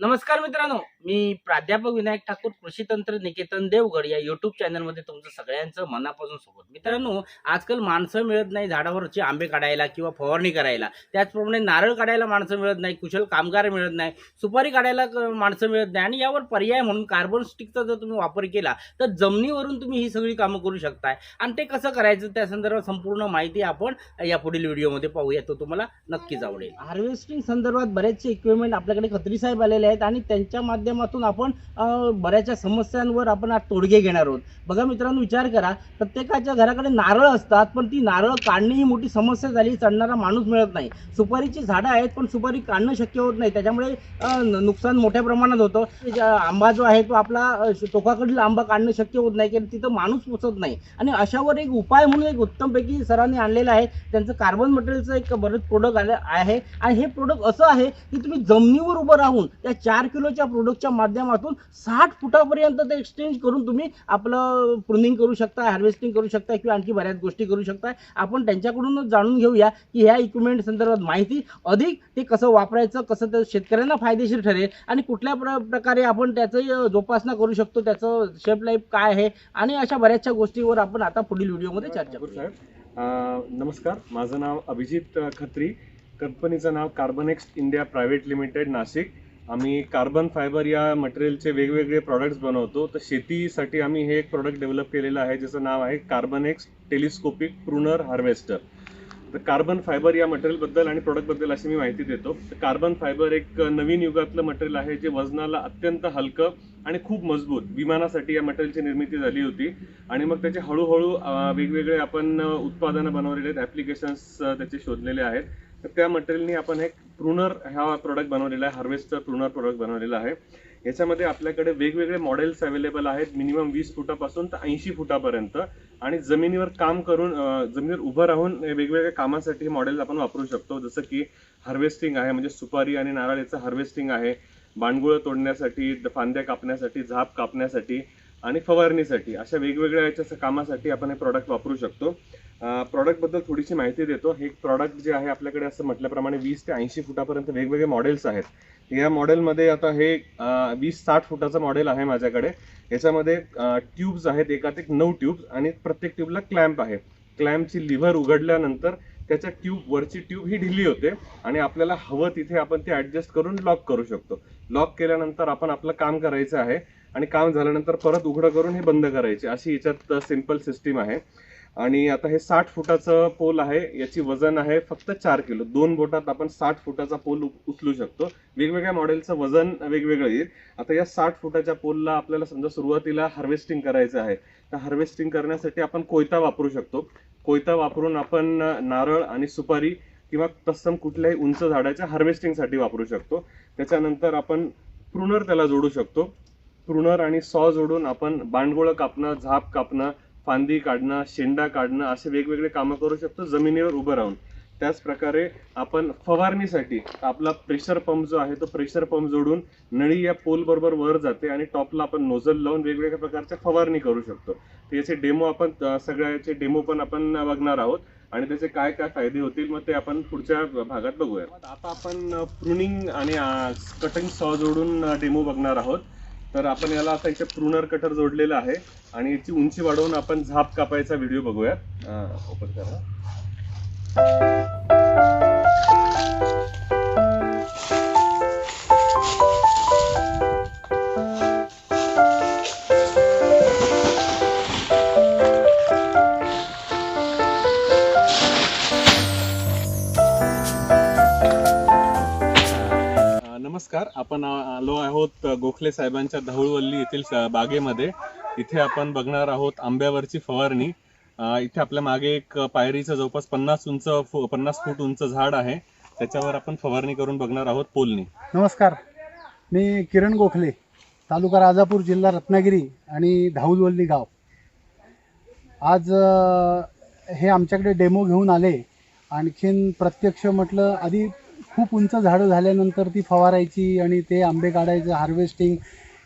नमस्कार मित्रांनो मी प्राध्यापक विनायक ठाकूर कृषी तंत्र निकेतन देवगड या युट्यूब चॅनलमध्ये तुमचं सगळ्यांचं मनापासून सोबत मित्रांनो आजकाल माणसं मिळत नाही झाडावरचे आंबे काढायला किंवा फवारणी करायला. त्याचप्रमाणे नारळ काढायला माणसं मिळत नाही कुशल कामगार मिळत नाही सुपारी काढायला क- माणसं मिळत नाही आणि यावर पर्याय म्हणून कार्बन स्टिकचा जर तुम्ही वापर केला तर जमिनीवरून तुम्ही ही सगळी कामं करू शकताय. आणि ते कसं करायचं त्या संदर्भात संपूर्ण माहिती आपण या पुढील व्हिडिओमध्ये पाहूया तो तुम्हाला नक्कीच आवडेल. हार्वेस्टिंग संदर्भात बरेचसे इक्विपमेंट आपल्याकडे खत्री साहेब आलेले आहेत आणि त्यांच्या माध्यमातून आपण बऱ्याचशा समस्यांवर आपण आज तोडगे घेणार आहोत. बघा मित्रांनो विचार करा. प्रत्येकाच्या घराकडे नारळ असतात पण ती नारळ काढणे ही मोठी समस्या झाली चढणारा माणूस मिळत नाही. सुपारीची झाडं आहेत पण सुपारी काढणं शक्य होत नाही. त्याच्यामुळे नुकसान मोठ्या प्रमाणात होतं. आंबा जो आहे तो आपला टोकाकडील आंबा काढणं शक्य होत नाही कारण तिथं माणूस पोचत नाही. आणि अशावर एक उपाय म्हणून एक उत्तमपैकी सरांनी आणलेला आहे. त्यांचं कार्बन मटेरियलचं एक बरंच प्रोडक्ट आलं आहे. आणि हे प्रोडक्ट असं आहे की तुम्ही जमिनीवर उभं राहून त्या चार किलोच्या प्रोडक्टच्या माध्यमातून साठ फुटापर्यंत ते एक्सचेंज करून तुम्ही आपलं प्रुनिंग करू शकता हार्वेस्टिंग करू शकता किंवा आणखी बऱ्याच गोष्टी करू शकता आपण त्यांच्याकडूनच जाणून घेऊया की ह्या इक्विपमेंट संदर्भात माहिती अधिक ते कसं वापरायचं कसं ते शेतकऱ्यांना फायदेशीर ठरेल आणि कुठल्या प्र प्रकारे आपण त्याचं जोपासना करू शकतो त्याचं शेप लाईफ काय आहे आणि अशा बऱ्याचशा गोष्टीवर आपण आता पुढील व्हिडिओमध्ये चर्चा साहेब अं, नमस्कार. माझं नाव अभिजित खत्री. कंपनीचं नाव Carbonex India private limited Nashik. आम्ही कार्बन फायबर या मटेरियलचे वेगवेगळे प्रॉडक्ट्स बनवतो. तर शेतीसाठी आम्ही हे एक प्रॉडक्ट डेव्हलप केलेलं आहे ज्याचं नाव आहे carbon X telescopic pruner harvester तर कार्बन फायबर या मटेरियलबद्दल आणि प्रॉडक्टबद्दल अशी मी माहिती देतो. तर कार्बन फायबर एक नवीन युगातलं मटेरियल आहे जे वजनाला अत्यंत हलकं आणि खूप मजबूत विमानासाठी या मटेरियलची निर्मिती झाली होती. आणि मग त्याचे हळूहळू वेगवेगळे आपण उत्पादनं बनवलेले आहेत ॲप्लिकेशन्स त्याचे शोधलेले आहेत. तर त्या मटेरियलनी आपण एक प्रुनर हा प्रोडक्ट बनवलेला आहे हार्वेस्टर प्रुनर प्रोडक्ट बनवलेला आहे. याच्यामध्ये आपल्याकडे वेगवेगळे मॉडेल्स अवेलेबल आहेत मिनिमम वीस फुटापासून तर ऐंशी फुटापर्यंत. आणि जमिनीवर काम करून जमिनीवर उभं राहून वेगवेगळ्या कामासाठी हे मॉडेल आपण वापरू शकतो. जसं की हार्वेस्टिंग आहे म्हणजे सुपारी आणि नारळ याचं हार्वेस्टिंग आहे. बांडगुळं तोडण्यासाठी द- फांद्या कापण्यासाठी झाप कापण्यासाठी आणि फवारणीसाठी अशा वेगवेगळ्या याच्या कामासाठी आपण हे प्रॉडक्ट वापरू शकतो. प्रॉडक्टबद्दल थोडीशी माहिती देतो. हे प्रॉडक्ट जे आहे आपल्याकडे असं म्हटल्याप्रमाणे वीस ते ऐंशी फुटापर्यंत वेगवेगळे मॉडेल्स आहेत. या मॉडेलमध्ये आता हे वीस साठ फुटाचं मॉडेल आहे माझ्याकडे. याच्यामध्ये ट्यूब्स आहेत एकात एक नऊ ट्यूब्स आणि प्रत्येक ट्यूबला क्लॅम्प आहे. क्लॅम्पची लिव्हर उघडल्यानंतर त्याच्या ट्यूब वरची ट्यूब ही ढिली होते आणि आपल्याला हवं तिथे आपण ते ऍडजस्ट करून लॉक करू शकतो. लॉक केल्यानंतर आपण आपलं काम करायचं आहे आणि काम झाल्यानंतर परत उघडं करून हे बंद करायचे. अशी याच्यात सिंपल सिस्टीम आहे. आणि आता हे साठ फुटाचं पोल आहे याची वजन आहे फक्त चार किलो. दोन बोटात आपण साठ फुटाचा पोल उ- उचलू शकतो. वेगवेगळ्या मॉडेलचं वजन वेगवेगळं येईल. आता या साठ फुटाच्या पोलला आपल्याला समजा सुरुवातीला हार्वेस्टिंग करायचं आहे. तर हार्वेस्टिंग करण्यासाठी आपण कोयता वापरू शकतो. कोयता वापरून आपण नारळ आणि सुपारी किंवा तत्सम कुठल्याही उंच झाडाच्या हार्वेस्टिंगसाठी वापरू शकतो. त्याच्यानंतर आपण प्रुनर त्याला जोडू शकतो. प्रुनर आणि सॉ जोडून आपण बांडगोळं कापणं झाप कापणं फांदी काढणं शेंडा काढणं असे वेगवेगळे कामं करू शकतो जमिनीवर उभं राहून. त्याच प्रकारे आपण फवारणीसाठी आपला प्रेशर पंप जो आहे तो प्रेशर पंप जोडून नळी या पोल बरोबर वर जाते आणि टॉपला आपण नोझल लावून वेगवेगळ्या प्रकारच्या फवारणी करू शकतो. तर याचे डेमो आपण सगळ्याचे डेमो पण आपण बघणार आहोत आणि त्याचे काय काय फायदे होतील मग ते आपण पुढच्या भागात बघूया. आता आपण प्रुनिंग आणि कटिंग सॉ जोडून डेमो बघणार आहोत. तर आपण याला आता इथे प्रुनर कटर जोडलेला आहे आणि याची उंची वाढवून आपण झाप कापायचा व्हिडिओ बघूया ओपन करा. नमस्कार. आपण आलो आहोत गोखले साहेबांच्या धवळवल्ली येथील बागेमध्ये. इथे आपण बघणार आहोत आंब्यावरची फवारणी. इथे आपल्या मागे एक पायरीचं जवळपास पन्नास उंच पन्नास फूट उंच झाड आहे. त्याच्यावर आपण फवारणी करून बघणार आहोत पोलनी नमस्कार. मी किरण गोखले तालुका राजापूर जिल्हा रत्नागिरी आणि धाऊलवल्ली गाव. आज हे आमच्याकडे डेमो घेऊन आले. आणखीन प्रत्यक्ष म्हटलं आधी खूप उंच झाडं झाल्यानंतर ती फवारायची आणि ते आंबे काढायचं हार्वेस्टिंग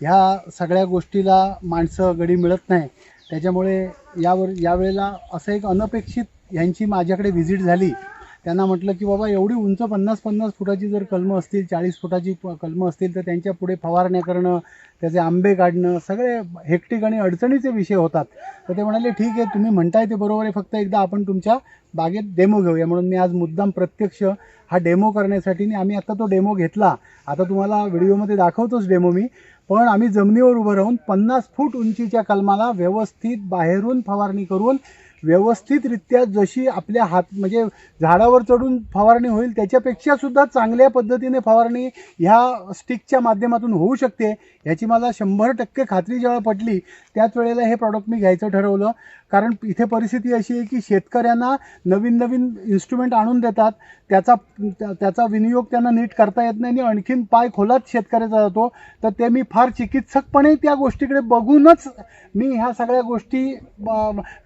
ह्या सगळ्या गोष्टीला माणसं गडी मिळत नाही. त्याच्यामुळे यावर यावेळेला असं एक अनपेक्षित ह्यांची माझ्याकडे व्हिजिट झाली. त्यांना म्हटलं की बाबा एवढी उंच पन्नास पन्नास फुटाची जर कलमं असतील चाळीस फुटाची कलमं असतील तर त्यांच्या पुढे फवारण्या करणं त्याचे आंबे काढणं सगळे हेक्टिक आणि अडचणीचे विषय होतात. तर ते म्हणाले ठीक आहे तुम्ही म्हणताय ते बरोबर आहे फक्त एकदा आपण तुमच्या बागेत डेमो घेऊया. म्हणून मी आज मुद्दाम प्रत्यक्ष हा डेमो करण्यासाठी आम्ही आता तो डेमो घेतला. आता तुम्हाला व्हिडिओमध्ये दाखवतोच डेमो मी. पण आम्ही जमिनीवर उभं राहून पन्नास फूट उंचीच्या कलमाला व्यवस्थित बाहेरून फवारणी करून व्यवस्थितरित्या जशी आपल्या हात म्हणजे झाडावर चढून फवारणी होईल त्याच्यापेक्षा सुद्धा चांगल्या पद्धतीने फवारणी ह्या स्टिकच्या माध्यमातून होऊ शकते. ह्याची मला शंभर टक्के खात्री जेव्हा पटली त्याच वेळेला हे प्रॉडक्ट मी घ्यायचं ठरवलं. कारण इथे परिस्थिती अशी आहे की शेतकऱ्यांना नवीन नवीन इन्स्ट्रुमेंट आणून देतात. त्याचा त्याचा विनियोग त्यांना नीट करता येत नाही आणि आणखीन पाय खोलात शेतकऱ्याचा जातो. तर ते मी फार चिकित्सकपणे त्या गोष्टीकडे बघूनच मी ह्या सगळ्या गोष्टी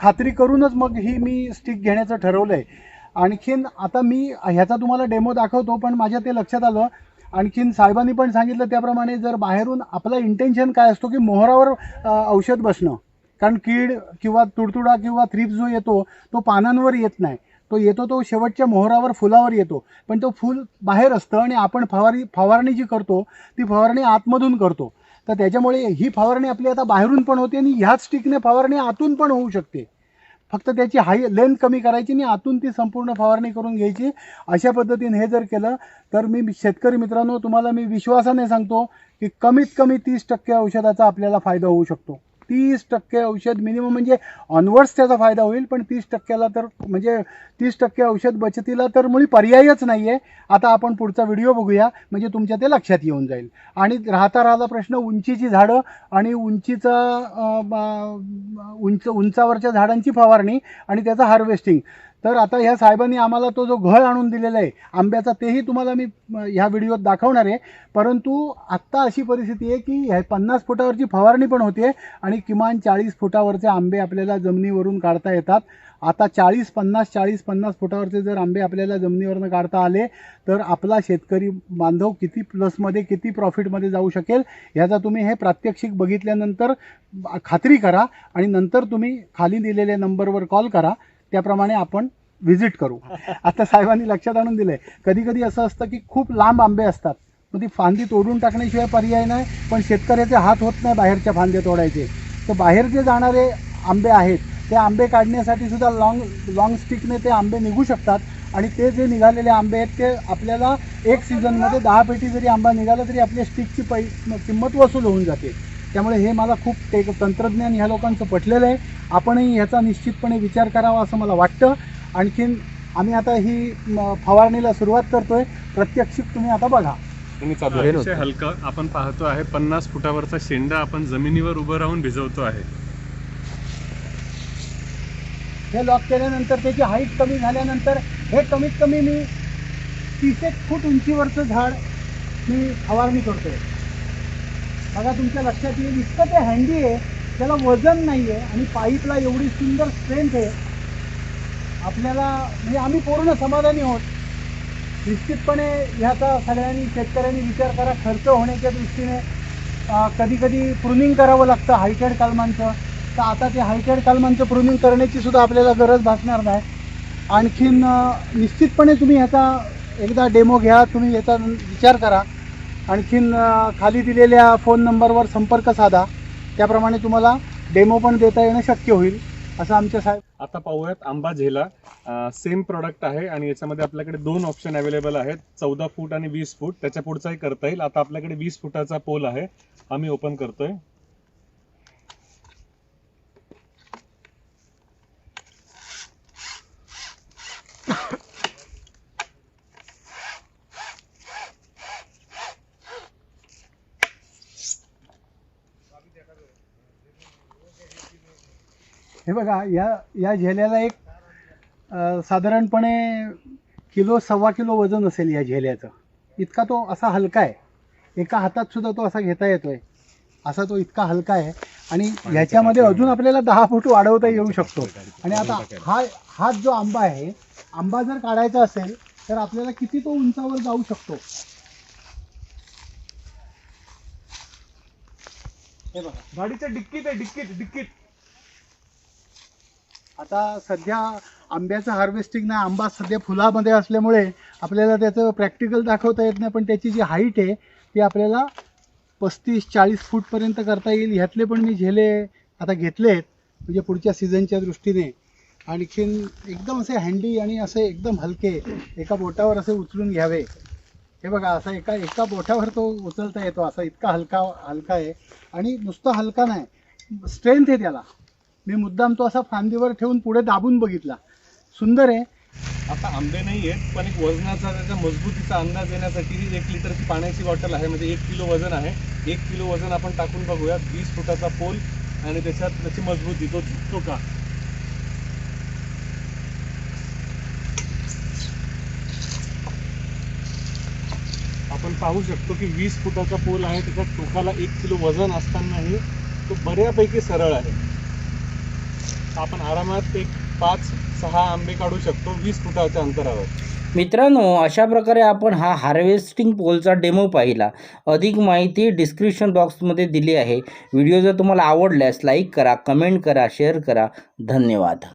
खात्री करूनच मग ही मी स्टिक घेण्याचं ठरवलं आहे आणखीन आता मी ह्याचा तुम्हाला डेमो दाखवतो पण माझ्या ते लक्षात आलं आणखीन साहेबांनी पण सांगितलं त्याप्रमाणे जर बाहेरून आपला इंटेन्शन काय असतो की मोहरावर औषध बसणं कारण कीड किंवा तुडतुडा किंवा थ्रिप्स जो येतो तो पानांवर येत नाही. तो येतो तो शेवटच्या मोहरावर फुलावर येतो. पण तो फूल बाहेर असतं आणि आपण फवारी फवारणी जी करतो ती फवारणी आतमधून करतो. तर त्याच्यामुळे ही फवारणी आपली आता बाहेरून पण होते आणि ह्याच स्टिकने फवारणी आतून पण होऊ शकते. फक्त त्याची हाय लेंथ कमी करायची आणि आतून ती संपूर्ण फवारणी करून घ्यायची. अशा पद्धतीने हे जर केलं तर मी शेतकरी मित्रांनो तुम्हाला मी विश्वासाने सांगतो की कमीत कमी तीस टक्के औषधाचा आपल्याला फायदा होऊ शकतो. तीस टक्के औषध मिनिमम म्हणजे ऑनवर्ड्स त्याचा फायदा होईल पण तीस टक्क्याला तर म्हणजे तीस टक्के औषध बचतीला तर मुळी पर्यायच नाही आहे आता आपण पुढचा व्हिडिओ बघूया म्हणजे तुमच्या ते लक्षात येऊन जाईल. आणि राहता राहता प्रश्न उंचीची झाडं आणि उंचीचा उंच उंचावरच्या झाडांची फवारणी आणि त्याचं हार्वेस्टिंग तर आता ह्या साहेबांनी आम्हाला तो जो घळ आणून दिलेला आहे आंब्याचा तेही तुम्हाला मी ह्या व्हिडिओत दाखवणार आहे. परंतु आत्ता अशी परिस्थिती आहे की ह्या पन्नास फुटावरची फवारणी पण होते आणि किमान चाळीस फुटावरचे आंबे आपल्याला जमिनीवरून काढता येतात. आता चाळीस पन्नास चाळीस पन्नास फुटावरचे जर आंबे आपल्याला जमिनीवरनं काढता आले तर आपला शेतकरी बांधव किती प्लसमध्ये किती प्रॉफिटमध्ये जाऊ शकेल ह्याचा तुम्ही हे प्रात्यक्षिक बघितल्यानंतर खात्री करा आणि नंतर तुम्ही खाली दिलेल्या नंबरवर कॉल करा. त्याप्रमाणे आपण व्हिजिट करू. आता साहेबांनी लक्षात आणून दिलंय. कधी कधी असं असतं की खूप लांब आंबे असतात. मग ती फांदी तोडून टाकण्याशिवाय पर्याय नाही पण शेतकऱ्याचे हात होत नाही बाहेरच्या फांद्या तोडायचे. तर बाहेर जे जाणारे आंबे आहेत ते आंबे काढण्यासाठी सुद्धा लॉंग लॉंग स्टिकने ते आंबे निघू शकतात. आणि ते जे निघालेले आंबे आहेत ते आपल्याला एक सीझनमध्ये दहा पेटी जरी आंबा निघाला तरी आपल्या स्टिकची पै किंमत वसूल होऊन जाते. त्यामुळे हे मला खूप ते तंत्रज्ञान ह्या लोकांचं पटलेलं आहे. आपणही ह्याचा निश्चितपणे विचार करावा असं मला वाटतं. आणखीन आम्ही आता ही फवारणीला सुरुवात करतोय. प्रत्यक्षिक तुम्ही आता बघा. अतिशय हलका आपण पाहतो आहे पन्नास फुटावरचा शेंडा आपण जमिनीवर उभं राहून भिजवतो आहे. हे लॉक केल्यानंतर त्याची हाईट कमी झाल्यानंतर हे कमीत कमी मी तीस एक फूट उंचीवरचं झाड मी फवारणी करतोय. बघा तुमच्या लक्षात येईल इतकं ते हँडी आहे. त्याला वजन नाही आहे आणि पाईपला एवढी सुंदर स्ट्रेंथ आहे. आपल्याला म्हणजे आम्ही पूर्ण समाधानी आहोत. निश्चितपणे ह्याचा सगळ्यांनी शेतकऱ्यांनी विचार करा खर्च होण्याच्या दृष्टीने कधी कधी प्रुनिंग करावं लागतं हायटेड कलमांचं. तर आता ते हायटेड कलमांचं प्रुनिंग करण्याची सुद्धा आपल्याला गरज भासणार नाही. आणखीन निश्चितपणे तुम्ही ह्याचा एकदा डेमो घ्या तुम्ही याचा विचार करा. आणखीन खाली दिलेल्या फोन नंबरवर संपर्क साधा. त्याप्रमाणे तुम्हाला डेमो पण देता येणं शक्य होईल असं आमच्या साहेब आता पाहूयात आंबा झेला. सेम प्रॉडक्ट आहे आणि याच्यामध्ये आपल्याकडे दोन ऑप्शन अवेलेबल आहेत. चौदा फूट आणि वीस फूट. त्याच्या पुढचाही करता येईल. आता आपल्याकडे वीस फुटाचा पोल आहे. आम्ही ओपन करतोय. हे बघा या या झेल्याला एक अ, साधारणपणे किलो सव्वा किलो वजन असेल या झेल्याचं. इतका तो असा हलका आहे. एका हातात सुद्धा तो असा घेता येतोय. असा तो इतका हलका आहे. आणि ह्याच्यामध्ये अजून आपल्याला दहा फूट वाढवता येऊ शकतो. आणि आता हा हा जो आंबा आहे आंबा जर काढायचा असेल तर आपल्याला किती तो उंचावर जाऊ शकतो? हे बघा. गाडीच्या डिक्कीत आहे डिक्कीत डिक्कीत. आता सध्या आंब्याचं हार्वेस्टिंग नाही आंबा सध्या फुलामध्ये असल्यामुळे आपल्याला त्याचं प्रॅक्टिकल दाखवता येत नाही पण त्याची जी हाईट आहे ती आपल्याला पस्तीस चाळीस फूटपर्यंत करता येईल. ह्यातले पण मी झेले आता घेतले आहेत म्हणजे पुढच्या सीझनच्या दृष्टीने. आणखीन एकदम असे हँडी आणि असे एकदम हलके एका बोटावर असे उचलून घ्यावे. हे बघा असा एका एका बोटावर तो उचलता येतो असा इतका हलका हलका आहे. आणि नुसता हलका नाही स्ट्रेंथ आहे त्याला. मी मुद्दाम तो असा फांदीवर ठेवून पुढे दाबून बघितला. सुंदर आहे. आता आंबे नाही आहेत पण एक वजनाचा त्याच्या मजबूतीचा अंदाज येण्यासाठी एक लिटरची पाण्याची बॉटल आहे. म्हणजे एक किलो वजन आहे. एक किलो वजन आपण टाकून बघूया. वीस फुटाचा पोल आणि त्याच्यात त्याची मजबूती तो चुकतो का? आपण पाहू शकतो की वीस फुटाचा पोल आहे. त्याच्या टोकाला एक किलो वजन असतानाही तो बऱ्यापैकी सरळ आहे. आपण आरामात एक पाच सहा आंबे काढू शकतो वीस फुटाच्या अंतरावर. मित्रांनो अशा प्रकारे आपण हा हार्वेस्टिंग पोलचा डेमो पाहिला. अधिक माहिती डिस्क्रिप्शन बॉक्समध्ये दिली आहे. व्हिडिओ जर तुम्हाला आवडल्यास लाईक करा कमेंट करा शेअर करा. धन्यवाद.